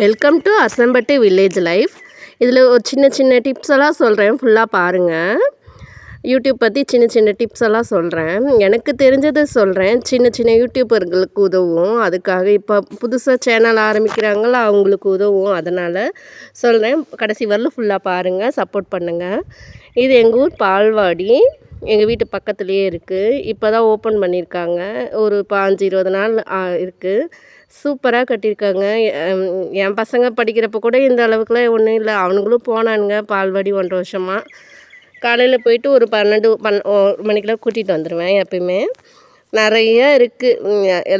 Welcome to Asampatti village life இதில் ஒரு சின்ன சின்ன டிப்ஸ் எல்லாம் சொல்கிறேன் ஃபுல்லாக பாருங்கள் யூடியூப் பற்றி சின்ன சின்ன டிப்ஸ் எல்லாம் சொல்கிறேன் எனக்கு தெரிஞ்சதை சொல்கிறேன் சின்ன சின்ன யூடியூபர்களுக்கு உதவும். அதுக்காக இப்போ புதுசாக சேனல் ஆரம்பிக்கிறாங்கள அவங்களுக்கு உதவும். அதனால் சொல்கிறேன் கடைசி வரல ஃபுல்லாக பாருங்கள் சப்போர்ட் பண்ணுங்கள் இது எங்கள் ஊர் பால்வாடி. எங்கள் வீட்டு பக்கத்துலேயே இருக்குது இப்போ தான் ஓப்பன் பண்ணியிருக்காங்க ஒரு பாஞ்சு இருபது நாள் இருக்குது சூப்பராக கட்டியிருக்காங்க என் பசங்க படிக்கிறப்ப கூட இந்த அளவுக்குலாம் ஒன்றும் இல்லை. அவனுங்களும் போனானுங்க பால்வாடி ஒன்றரை வருஷமாக காலையில் போயிட்டு ஒரு பன்னெண்டு பன் ஒரு மணிக்கெல்லாம் கூட்டிகிட்டு வந்துடுவேன் எப்பயுமே. நிறைய இருக்குது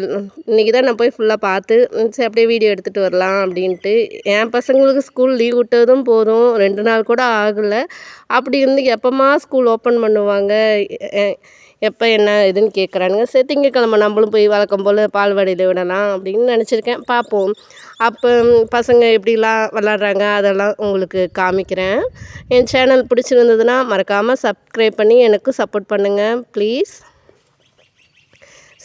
இன்றைக்கி தான் நான் போய் ஃபுல்லாக பார்த்து சரி அப்படியே வீடியோ எடுத்துகிட்டு வரலாம் அப்படின்ட்டு. என் பசங்களுக்கு ஸ்கூல் லீவ் விட்டதும் போதும். ரெண்டு நாள் கூட ஆகலை. அப்படி இருந்து எப்போம்மா ஸ்கூல் ஓப்பன் பண்ணுவாங்க? எப்போ என்ன இதுன்னு கேட்குறானுங்க சரி திங்கக்கிழமை நம்மளும் போய் வழக்கம் போல் பால்வாடியில் விடலாம் அப்படின்னு நினச்சிருக்கேன். பார்ப்போம். அப்போ பசங்க எப்படிலாம் விளாட்றாங்க? அதெல்லாம் உங்களுக்கு காமிக்கிறேன். என் சேனல் பிடிச்சிருந்ததுன்னா மறக்காமல் சப்ஸ்கிரைப் பண்ணி எனக்கு சப்போர்ட் பண்ணுங்கள் ப்ளீஸ்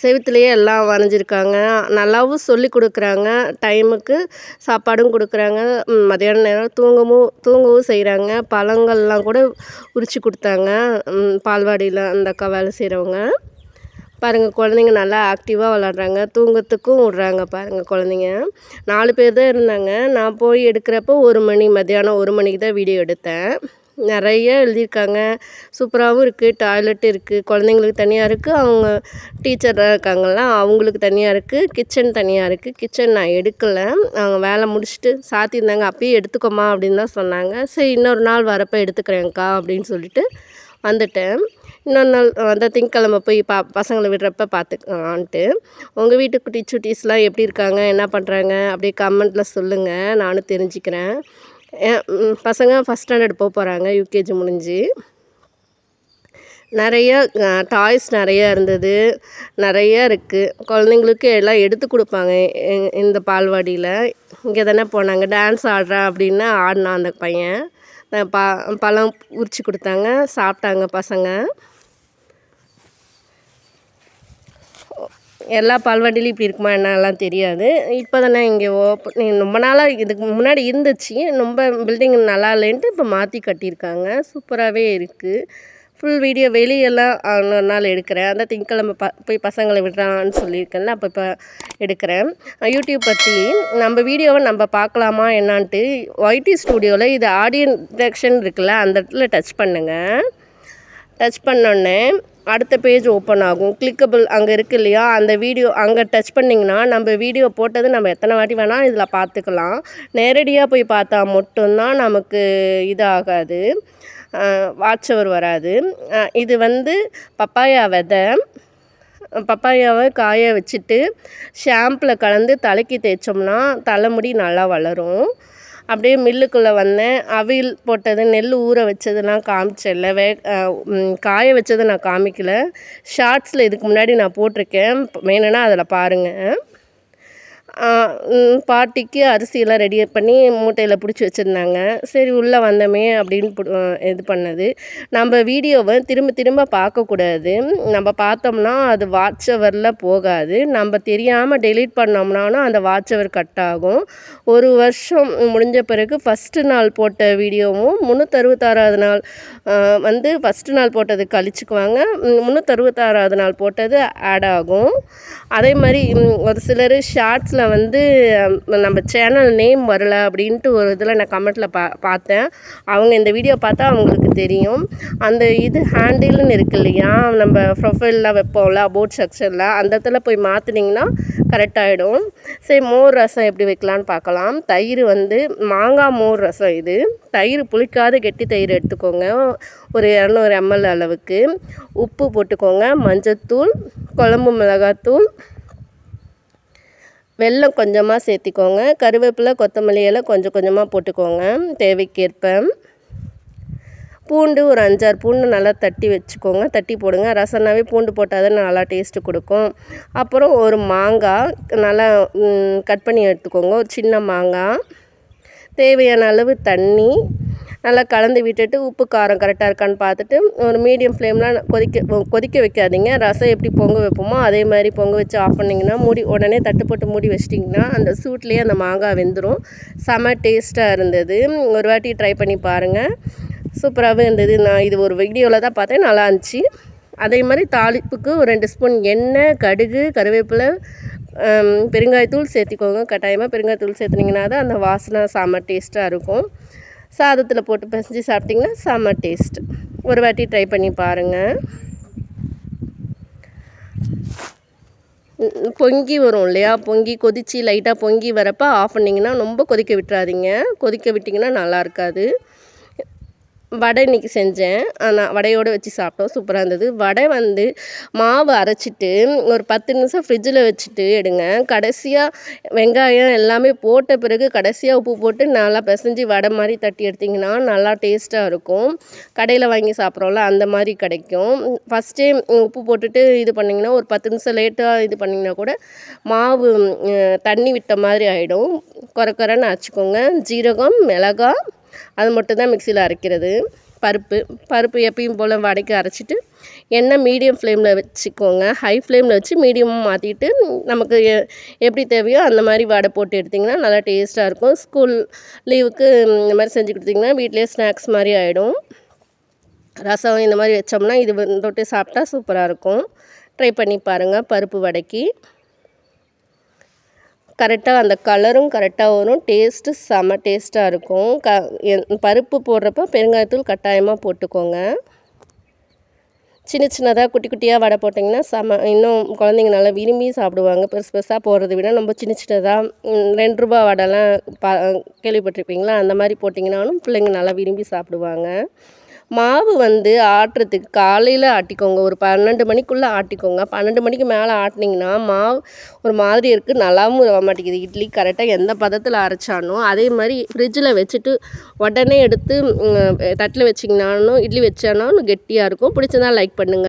செவத்துலேயே எல்லாம் வரைஞ்சிருக்காங்க. நல்லாவும் சொல்லி கொடுக்குறாங்க. டைமுக்கு சாப்பாடும் கொடுக்குறாங்க. மதியான நேரம் தூங்கவும் தூங்கவும் செய்கிறாங்க பழங்கள்லாம் கூட உரித்து கொடுத்தாங்க. பால்வாடியில் அந்த அக்கா வேலை செய்கிறவங்க பாருங்கள் குழந்தைங்க நல்லா ஆக்டிவாக விளாட்றாங்க. தூங்கத்துக்கும் விட்றாங்க பாருங்கள் குழந்தைங்க. நாலு பேர் தான் இருந்தாங்க. நான் போய் எடுக்கிறப்போ ஒரு மணி மத்தியானம் ஒரு மணிக்கு தான் வீடியோ எடுத்தேன். நிறைய எழுதியிருக்காங்க. சூப்பராகவும் இருக்குது டாய்லெட் இருக்குது குழந்தைங்களுக்கு தனியாக இருக்குது அவங்க டீச்சராக இருக்காங்கள்ல அவங்களுக்கு தனியாக இருக்குது கிச்சன் தனியாக இருக்குது கிச்சன் நான் எடுக்கலை. அவங்க வேலை முடிச்சுட்டு சாத்தியிருந்தாங்க அப்பயே எடுத்துக்கோமா அப்படின்னு தான் சொன்னாங்க. சரி இன்னொரு நாள் வரப்போ எடுத்துக்கிறேன்க்கா அப்படின்னு சொல்லிட்டு வந்துட்டேன். இன்னொரு நாள் அந்த திங்கக்கிழமை போய் பா பசங்களை விடுறப்ப பார்த்துக்கலான்ட்டு. உங்கள் வீட்டு குட்டி சுட்டீஸ்லாம் எப்படி இருக்காங்க? என்ன பண்ணுறாங்க அப்படியே கமெண்ட்டில் சொல்லுங்கள் நானும் தெரிஞ்சுக்கிறேன். பசங்க ஃபஸ்ட் ஸ்டாண்டர்ட் போக போகிறாங்க யூகேஜி முடிஞ்சு. நிறைய டாய்ஸ் நிறைய இருந்தது நிறைய இருக்குது குழந்தைங்களுக்கு எல்லாம் எடுத்து கொடுப்பாங்க இந்த பால்வாடியில். இங்கே தானே போனாங்க டான்ஸ் ஆடுறான் அப்படின்னு ஆடினான் அந்த பையன். ப பழம் உரிச்சு கொடுத்தாங்க சாப்பிட்டாங்க பசங்க. எல்லா பால்வாடிலையும் இப்படி இருக்குமா என்னெல்லாம் தெரியாது. இப்போ தானே இங்கே ஓப்பன் ரொம்ப நாளாக இதுக்கு முன்னாடி இருந்துச்சு. ரொம்ப பில்டிங் நல்லா இல்லைன்ட்டு இப்போ மாற்றி கட்டியிருக்காங்க. சூப்பராகவே இருக்குது ஃபுல் வீடியோ வெளியெல்லாம் இன்னொரு நாள் எடுக்கிறேன். அந்த திங்கக்கிழமை ப போய் பசங்களை விடுறான்னு சொல்லியிருக்கேன்ல அப்போ இப்போ எடுக்கிறேன். யூடியூப் பற்றி நம்ம வீடியோவை நம்ம பார்க்கலாமா என்னான்ட்டு ஒய்டி ஸ்டூடியோவில் இது ஆடியன் டிரெக்ஷன் இருக்குல்ல அந்த இடத்துல டச் பண்ணுங்கள் டச் பண்ணோடனே அடுத்த பேஜ் ஓப்பன் ஆகும். கிளிக்கபிள் அங்கே இருக்கு இல்லையா? அந்த வீடியோ அங்கே டச் பண்ணிங்கன்னா நம்ம வீடியோ போட்டது நம்ம எத்தனை வாட்டி வேணால் இதில் பார்த்துக்கலாம். நேரடியாக போய் பார்த்தா மட்டும்தான் நமக்கு இதாகாது. வாட்ச் ஓவர் வராது. இது வந்து பப்பாயா விதை. பப்பாயாவை காய வச்சுட்டு ஷாம்பில் கலந்து தலைக்கு தேய்ச்சோம்னா தலைமுடி நல்லா வளரும். அப்படியே மில்லுக்குள்ளே வந்தேன். அவியல் போட்டது நெல் ஊற வச்சதெல்லாம் காமிச்சல வே காய வச்சதை நான் காமிக்கல. ஷார்ட்ஸில் இதுக்கு முன்னாடி நான் போட்டிருக்கேன். வேணும்னா அதில் பாருங்கள் பாட்டிக்கு அரிசியெல்லாம் ரெடி பண்ணி மூட்டையில் பிடிச்சி வச்சுருந்தாங்க. சரி உள்ளே வந்தோமே அப்படின்னு இது பண்ணது. நம்ம வீடியோவை திரும்ப திரும்ப பார்க்கக்கூடாது நம்ம பார்த்தோம்னா அது வாட்ச் ஹவரில் போகாது. நம்ம தெரியாமல் டெலீட் பண்ணோம்னாலும் அந்த வாட்ச் ஹவர் கட் ஆகும். ஒரு வருஷம் முடிஞ்ச பிறகு ஃபஸ்ட்டு நாள் போட்ட வீடியோவும் முந்நூற்றறுபத்தாறாவது நாள் வந்து ஃபஸ்ட்டு நாள் போட்டது கழிச்சுக்குவாங்க. முந்நூற்றறுபத்தாறாவது நாள் போட்டது ஆட் ஆகும். அதே மாதிரி ஒரு சிலர் ஷார்ட்ஸில் வந்து நம்ம சேனல் நேம் வரல அப்படின்ட்டு ஒரு இதில் நான் கமெண்ட்டில் பா பார்த்தேன். அவங்க இந்த வீடியோ பார்த்தா அவங்களுக்கு தெரியும். அந்த இது ஹேண்டில்னு இருக்கு இல்லையா? நம்ம ப்ரொஃபைல்லாம் வைப்போம்ல அபவுட் செக்ஷனில் அந்த இடத்துல போய் மாற்றினீங்கன்னா கரெக்டாகிடும் சரி மோர் ரசம் எப்படி வைக்கலான்னு பார்க்கலாம். தயிர் வந்து மாங்காய் மோர் ரசம் இது. தயிர் புளிக்காத கெட்டி தயிர் எடுத்துக்கோங்க. ஒரு இரநூறு எம்எல் அளவுக்கு. உப்பு போட்டுக்கோங்க. மஞ்சத்தூள் குழம்பு மிளகாத்தூள் வெல்லம் கொஞ்சமாக சேர்த்திக்கோங்க. கருவேப்பிலை கொத்தமல்லி எல்லாம் கொஞ்சம் கொஞ்சமாக போட்டுக்கோங்க. தேவைக்கேற்ப. பூண்டு ஒரு அஞ்சாறு பூண்டு நல்லா தட்டி வச்சுக்கோங்க. தட்டி போடுங்க. ரசம்னாவே பூண்டு போட்டால் தான் நல்லா டேஸ்ட்டு கொடுக்கும். அப்புறம் ஒரு மாங்காய் நல்லா கட் பண்ணி எடுத்துக்கோங்க. ஒரு சின்ன மாங்காய். தேவையான அளவு தண்ணி நல்லா கலந்து விட்டுட்டு உப்பு காரம் கரெக்டாக இருக்கான்னு பார்த்துட்டு ஒரு மீடியம் ஃப்ளேம்லாம் கொதிக்க கொதிக்க வைக்காதீங்க. ரசம் எப்படி பொங்க வைப்போமோ அதே மாதிரி பொங்க வச்சு ஆஃப் பண்ணிங்கன்னா மூடி உடனே தட்டு போட்டு மூடி வச்சிட்டிங்கன்னா அந்த சூட்லேயே அந்த மாங்காய் வெந்துடும் செம டேஸ்ட்டாக இருந்தது. ஒரு வாட்டி ட்ரை பண்ணி பாருங்கள் சூப்பராகவே இருந்தது. நான் இது ஒரு வீடியோவில் தான் பார்த்தேன். நல்லா இருந்துச்சு. அதே மாதிரி தாளிப்புக்கு ஒரு ரெண்டு ஸ்பூன் எண்ணெய் கடுகு கருவேப்பிலை பெருங்காயத்தூள் சேர்த்திக்கோங்க. கட்டாயமாக பெருங்காயத்தூள் சேர்த்துனிங்கன்னா தான் அந்த வாசனை செம டேஸ்ட்டாக இருக்கும். சாதத்தில் போட்டு பிசைஞ்சு சாப்பிட்டிங்கன்னா செம்ம டேஸ்ட் ஒரு வாட்டி ட்ரை பண்ணி பாருங்கள் பொங்கி வரும் இல்லையா? பொங்கி கொதித்து லைட்டாக பொங்கி வரப்போ ஆஃப் பண்ணிங்கன்னா ரொம்ப கொதிக்க விட்டுறாதீங்க. கொதிக்க விட்டிங்கன்னா நல்லா இருக்காது. வடை இன்றைக்கி செஞ்சேன். நான் வடையோடு வச்சு சாப்பிட்டோம். சூப்பராக இருந்தது. வடை வந்து மாவு அரைச்சிட்டு ஒரு பத்து நிமிஷம் ஃப்ரிட்ஜில் வச்சுட்டு எடுங்க. கடைசியாக வெங்காயம் எல்லாமே போட்ட பிறகு கடைசியாக உப்பு போட்டு நல்லா பிசைஞ்சு வடை மாதிரி தட்டி எடுத்திங்கன்னா நல்லா டேஸ்ட்டாக இருக்கும். கடையில் வாங்கி சாப்பிட்றோம்ல அந்த மாதிரி கிடைக்கும். ஃபஸ்ட்டே உப்பு போட்டுட்டு இது பண்ணிங்கன்னா ஒரு பத்து நிமிஷம் லேட்டாக இது பண்ணிங்கன்னா கூட மாவு தண்ணி விட்ட மாதிரி ஆகிடும் குறை குறைன்னு அரைச்சிக்கோங்க. ஜீரகம் மிளகாய் அது மட்டும் தான் மிக்சியில் அரைக்கிறது. பருப்பு பருப்பு எப்பயும் போல் வடைக்கு அரைச்சிட்டு எண்ணெய் மீடியம் ஃப்ளேமில் வச்சுக்கோங்க. ஹை ஃப்ளேமில் வச்சு மீடியமாக மாற்றிட்டு நமக்கு எப்படி தேவையோ அந்த மாதிரி வடை போட்டு எடுத்திங்கன்னா நல்லா டேஸ்ட்டாக இருக்கும். ஸ்கூல் லீவுக்கு இந்த மாதிரி செஞ்சு கொடுத்திங்கன்னா வீட்லேயே ஸ்நாக்ஸ் மாதிரி ஆகிடும் ரசம் இந்த மாதிரி வச்சோம்னா இது தொட்டு சாப்பிட்டா சூப்பராக இருக்கும். ட்ரை பண்ணி பாருங்கள் பருப்பு வடைக்கு. கரெக்டாக அந்த கலரும் கரெக்டாக வரும். டேஸ்ட்டு செம டேஸ்ட்டாக இருக்கும். க பருப்பு போடுறப்ப பெருங்காயத்தூள் கட்டாயமாக போட்டுக்கோங்க. சின்ன சின்னதாக குட்டி குட்டியாக வடை போட்டிங்கன்னா செம இன்னும் குழந்தைங்க நல்லா விரும்பி சாப்பிடுவாங்க. பெருசு பெருசாக போடுறத விட நம்ம சின்ன சின்னதாக ரெண்டு ரூபா வடைலாம் பா கேள்விப்பட்டிருப்பீங்களா? அந்த மாதிரி போட்டிங்கனாலும் பிள்ளைங்க நல்லா விரும்பி சாப்பிடுவாங்க. மாவு வந்து ஆட்டுறதுக்கு காலையில் ஆட்டிக்கோங்க. ஒரு பன்னெண்டு மணிக்குள்ளே ஆட்டிக்கோங்க. பன்னெண்டு மணிக்கு மேலே ஆட்டினீங்கன்னா மாவு ஒரு மாதிரி இருக்குது நல்லாவும் வர மாட்டேங்குது. இட்லி கரெக்டாக எந்த பதத்தில் அரைச்சானோ அதே மாதிரி ஃப்ரிட்ஜில் வச்சுட்டு உடனே எடுத்து தட்டில் வச்சிங்கனாலும் இட்லி வச்சானாலும் கெட்டியாக இருக்கும். பிடிச்சதா லைக் பண்ணுங்கள்